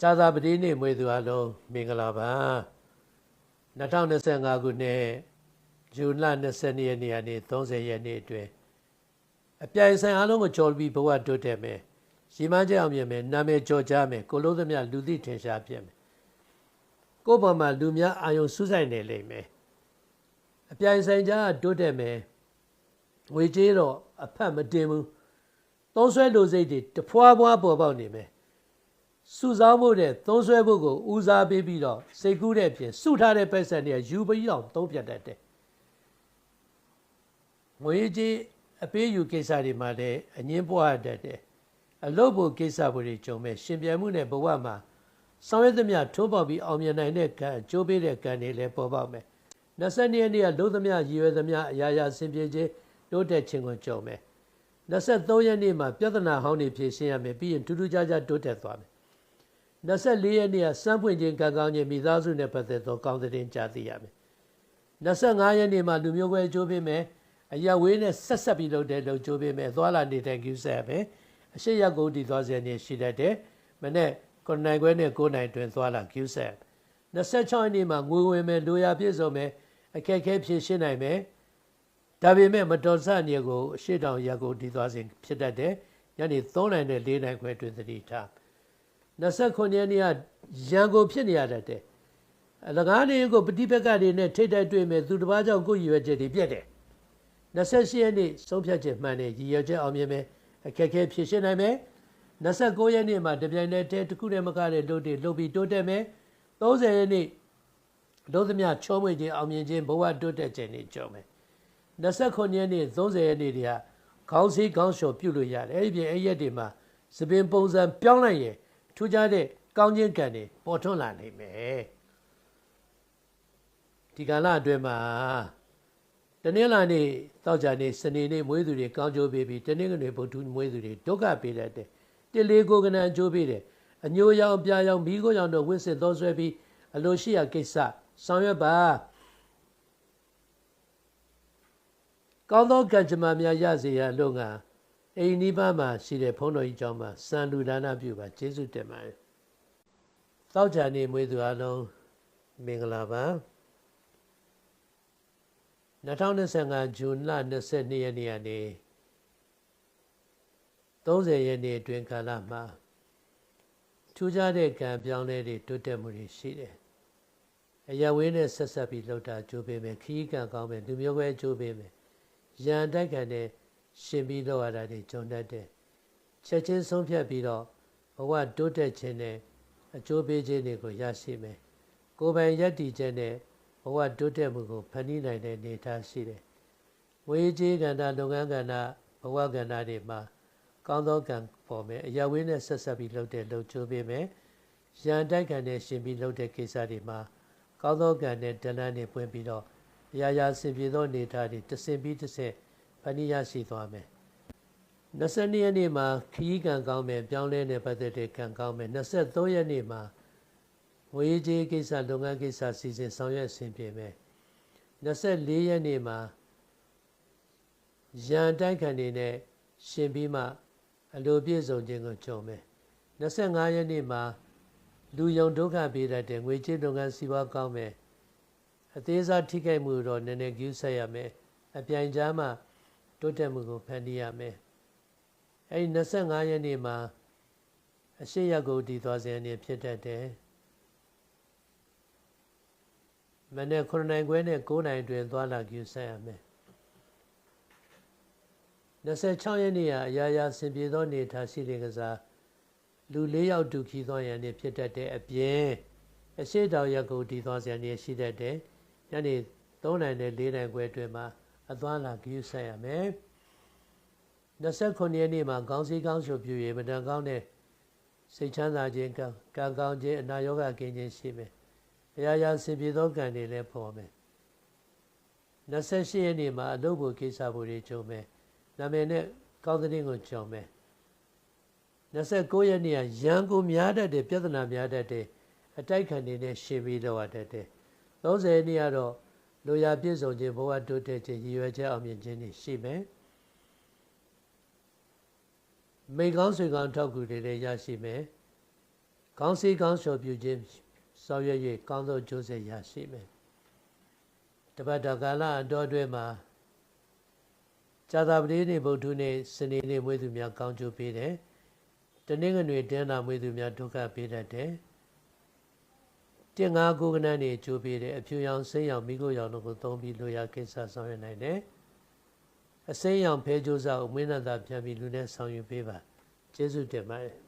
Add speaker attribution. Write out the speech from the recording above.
Speaker 1: ဇာသာပတိနေ့မွေးသူအလုံးမင်္ဂလာပါ2025ခုနှစ်ဇွန်လ22ရက်နေ့ကနေ30ရက်နေ့အတွင်းအပြိုင်ဆိုင်အားလုံးကိုကြော်ပြီးဘဝတိုးတက်မယ်ရီမန်းကြအောင်မြင်မယ်နာမည်ကြော်ကြားမယ်ကိုလုံးသမျှလူသိထင်ရှားပြမယ်ကိုယ့်ဘဝမှာလူများအာယုံစူးစိုက်နေလိမ့်မယ်အပြိုင်ဆိုင်ကြားတိုးတက်မယ်ငွေကြေးတော့အဖတ်မတင်ဘူးသုံးဆွဲလိုစိတ်တွေတဖွာဖွာပေါ်ပေါက်နေမယ် စုဆောင်းဖို့တဲ့သုံးဆွဲဖို့ကိုဦးစားပေးပြီးတော့စိတ်ကူးတဲ့ပြင်စုထားတဲ့ပိုက်ဆံတွေကယူပြီးတော့သုံးပြတ်တတ်တယ်ငွေကြေးအပေးယူကိစ္စတွေမှာလည်းအငင်းပွားတတ်တယ်အလုပ်ဖို့ကိစ္စတွေကြုံမဲ့ရှင်ပြိုင်မှုနဲ့ဘဝမှာဆောင်ရွက်သမျှထိုးပေါက်ပြီးအောင်မြင်နိုင်တဲ့ကံအကျိုးပေးတဲ့ကံတွေလည်းပေါ်ပေါက်မယ်22ရက်နေ့ကလုံးသမျှရည်ရွယ်သမျှအရာရာဆင်ပြေခြင်းတိုးတက်ခြင်းကိုကြုံမယ်23ရက်နေ့မှာပြဿနာဟောင်းတွေဖြေရှင်းရမယ်ပြီးရင်ထူးထူးခြားခြားတိုးတက်သွားမယ် 24ရက်နေ့ကစမ်းပွင့်ခြင်းကံကောင်းခြင်းမိသားစုနဲ့ပတ်သက်သောကောင်းတဲ့ကြားသိရမယ်25ရက်နေ့မှာလူမျိုးကွဲအကျိုးပေးမယ်အရာဝေးနဲ့ဆက်ဆက်ပြီးလုပ်တဲ့လုပ်ကြိုးပေးမယ်သွားလာနေတဲ့ကျူးဆက်မယ်အရှိရက်ကိုတည်သွားစေနေရှိတတ်တယ်မနေ့9နိုင်ခွဲနဲ့9နိုင်တွင်သွားလာကျူးဆက်26ရက်နေ့မှာငွေဝင်မယ်လိုရာပြည့်စုံမယ်အခက်အခဲဖြေရှင်းနိုင်မယ်ဒါပေမဲ့မတော်ဆနေကိုအရှိတောင်ရက်ကိုတည်သွားစဉ်ဖြစ်တတ်တယ်ညနေ3နိုင်နဲ့4နိုင်ခွဲတွင်သတိထား 29ရက်နေ့ကရန်ကုန်ဖြစ်နေရတတ်တယ်အလကားနေကိုပฏิပက္ခတွေနဲ့ထိတ်တိုက်တွေ့မယ်သူတစ်ပါးကြောင့်ကိုယ်ရည်ရွယ်ချက်တွေပြတ်တယ်28ရက်နေ့ဆုံးဖြတ်ချက်မှန်တဲ့ရည်ရွယ်ချက်အောင်မြင်မယ်အခက်အခဲဖြေရှင်းနိုင်မယ်29ရက်နေ့မှာတပြိုင်တည်းတစ်ခုတည်းမကတဲ့လုပ်တွေလုပ်ပြီးတိုးတက်မယ်30ရက်နေ့လုံးသမျှချောမွေ့ခြင်းအောင်မြင်ခြင်းဘဝတိုးတက်ခြင်းတွေကြော်မယ်29ရက်နေ့30ရက်နေ့တွေကခေါင်းစည်းခေါင်းလျှော်ပြုလို့ရတယ်အဲ့ဒီပြင်အဲ့ရက်တွေမှာသပင်ပုံစံပြောင်းလိုက်ရင် ထူးခြားတဲ့ကောင်းခြင်းကံတွေပေါ်ထွန်းလာနိုင်မယ်ဒီကာလအတွင်းမှာတနင်္လာနေ့တောက်ကြနေ့စနေနေ့မွေးသူတွေကောင်းကျိုးပေးပြီးတနင်္ဂနွေဗုဒ္ဓမွေးသူတွေဒုက္ခပေးတတ်တယ်တလေကိုကနန်ကျိုးပေးတယ်အညိုရောင်ပြာရောင်မိခိုးရောင်တို့ဝင့်စစ်သောဆွဲပြီးအလိုရှိရာကိစ္စဆောင်ရွက်ပါကောင်းသောကံကြမ္မာများရစေရလို့ငါ အိမ်နီးပါးမှာရှိတဲ့ဘုန်းတော်ကြီးကျောင်းမှာစံလူဒါနပြုပါကျေးဇူးတင်ပါတယ်တောက်ကြနေ့မွေးသူအလုံးမင်္ဂလာပါ2025ဇွန်လ22ရက်နေ့ကနေ30ရက်နေ့အတွင်းကာလမှာထူးခြားတဲ့ကံပြောင်းလဲတွေတိုးတက်မှုတွေရှိတယ်။အရဝင်းနဲ့ဆက်ဆက်ပြီးလှုပ်တာကြိုးပေးမယ်ခီးကံကောင်းမယ်လူမျိုးပဲကြိုးပေးမယ်။ရန်တိုက်ခံတဲ့ ရှင်ပြီးလှုပ်ရတာတွေကြုံတတ်တယ်။ချက်ချင်းဆုံးဖြတ်ပြီးတော့ဘဝတိုးတက်ခြင်းနဲ့အကျိုးပေးခြင်းတွေကိုရရှိမယ်။ကိုယ်ပိုင်ယက်တီချက်နဲ့ဘဝတိုးတက်မှုကိုဖန်တီးနိုင်တဲ့အနေအထားရှိတယ်။ဝေကြီးကဏ္ဍလုပ်ငန်းကဏ္ဍဘဝကဏ္ဍတွေမှာကောင်းသောကံပေါ်မယ်အရာဝင်းနဲ့ဆက်ဆက်ပြီးလုပ်တဲ့လုပ်ချိုးပေးမယ်။ရန်တိုက်ခံနဲ့ရှင်ပြီးလုပ်တဲ့ကိစ္စတွေမှာကောင်းသောကံနဲ့ဒလန်းနဲ့ပွင့်ပြီးတော့အရာရာဆင်ပြေသောအနေအထားတွေတဆင်ပြီးတစ်ဆက် ဖန်တီးရရှိသွားမယ်။22ရက်နေ့မှာခီးကံကောင်းမယ်ပြောင်းလဲတဲ့ပတ်သက်တဲ့ကံကောင်းမယ်23ရက်နေ့မှာငွေကြေးကိစ္စလုပ်ငန်းကိစ္စစီစဉ်ဆောင်ရွက်ဆင်ပြေမယ်24ရက်နေ့မှာရန်တိုက်ခံနေနဲ့ရှင်ပြီးမှအလိုပြည့်စုံခြင်းကိုကြုံမယ်25ရက်နေ့မှာလူယုံဒုက္ခပေးတတ်တဲ့ငွေကြေးလုပ်ငန်းစီးပွားကောင်းမယ်အသေးစားထိခိုက်မှုတော့နည်းနည်းကျူးဆက်ရမယ်အပြိုင်ကြားမှာ တိုးတက်မှုကိုဖန်တီးရမယ်အဲဒီ25ရက်နေ့မှာအရှိရကိုတည်သွားစေအနေဖြစ်တတ်တယ်မနေ့9နိုင်ခွဲနဲ့9နိုင်တွင်သွားလာကြည့်ဆက်ရမယ်26ရက်နေ့ကအရာရာဆင်ပြေသောနေထားရှိတဲ့ကစားလူ၄ယောက်ဒုက္ခိသောရန်နေဖြစ်တတ်တဲ့အပြင်အရှိတောင်ရက်ကိုတည်သွားစရာနေရှိတတ်တဲ့ညနေ3နိုင်နဲ့4နိုင်ခွဲအတွင်းမှာ အသွားလာကြည့်ဆက်ရမယ်29ရက်နေ့မှာခေါင်းစည်းကောင်းရှုပ်ပြည့်ရမတန်ကောင်းတဲ့စိတ်ချမ်းသာခြင်းကံကံကောင်းခြင်းအနာရောဂါကင်းခြင်းရှိမယ်အရာရာဆင်ပြေသောကံတွေလည်းပေါ်မယ်28ရက်နေ့မှာအလုပ်ဖို့ကိစ္စဖို့တွေကြုံမယ်နာမည်နဲ့ကောင်းတဲ့ကိုကြုံမယ်29ရက်နေ့ကရန်ကုန်များတတ်တယ်ပြဿနာများတတ်တယ်အတိုက်ခံနေနဲ့ရှင်ပြီးတော့တတ်တယ်30ရက်နေ့ကတော့ လိုရာပြည့်စုံခြင်းဘဝတိုးတက်ခြင်းရည်ရွယ်ချက်အောင်မြင်ခြင်းတွေရှိမယ်မိကောင်းဆွေကောင်းထောက်ကူတွေလည်းရရှိမယ်ကောင်းစီကောင်းလျှော်ပြုခြင်းဆောင်ရွက်၍ကောင်းသောကျိုးဆက်ရရှိမယ်တပတ်တော်ကာလအတော်အတွင်းမှာဇာတာပတိနေ့ဗုဒ္ဓနေ့စနေနေ့မွေးသူများကောင်းကျိုးပေးတယ်တနင်္ဂနွေတင်းနာမွေးသူများဒုက္ခပေးတတ်တယ် တင်ငါကိုကနန်းနေကျိုးပေးတယ်အဖြူရောင်စိမ်းရောင်မိခိုးရောင်တို့ကိုသုံးပြီးလိုရာကိစ္စဆောင်ရွက်နိုင်တယ်အစိမ်းရောင်ဖဲကြိုးစားကိုမင်းနန္တာပြန်ပြီးလူနဲ့ဆောင်ရွက်ပေးပါကျေးဇူးတင်ပါတယ်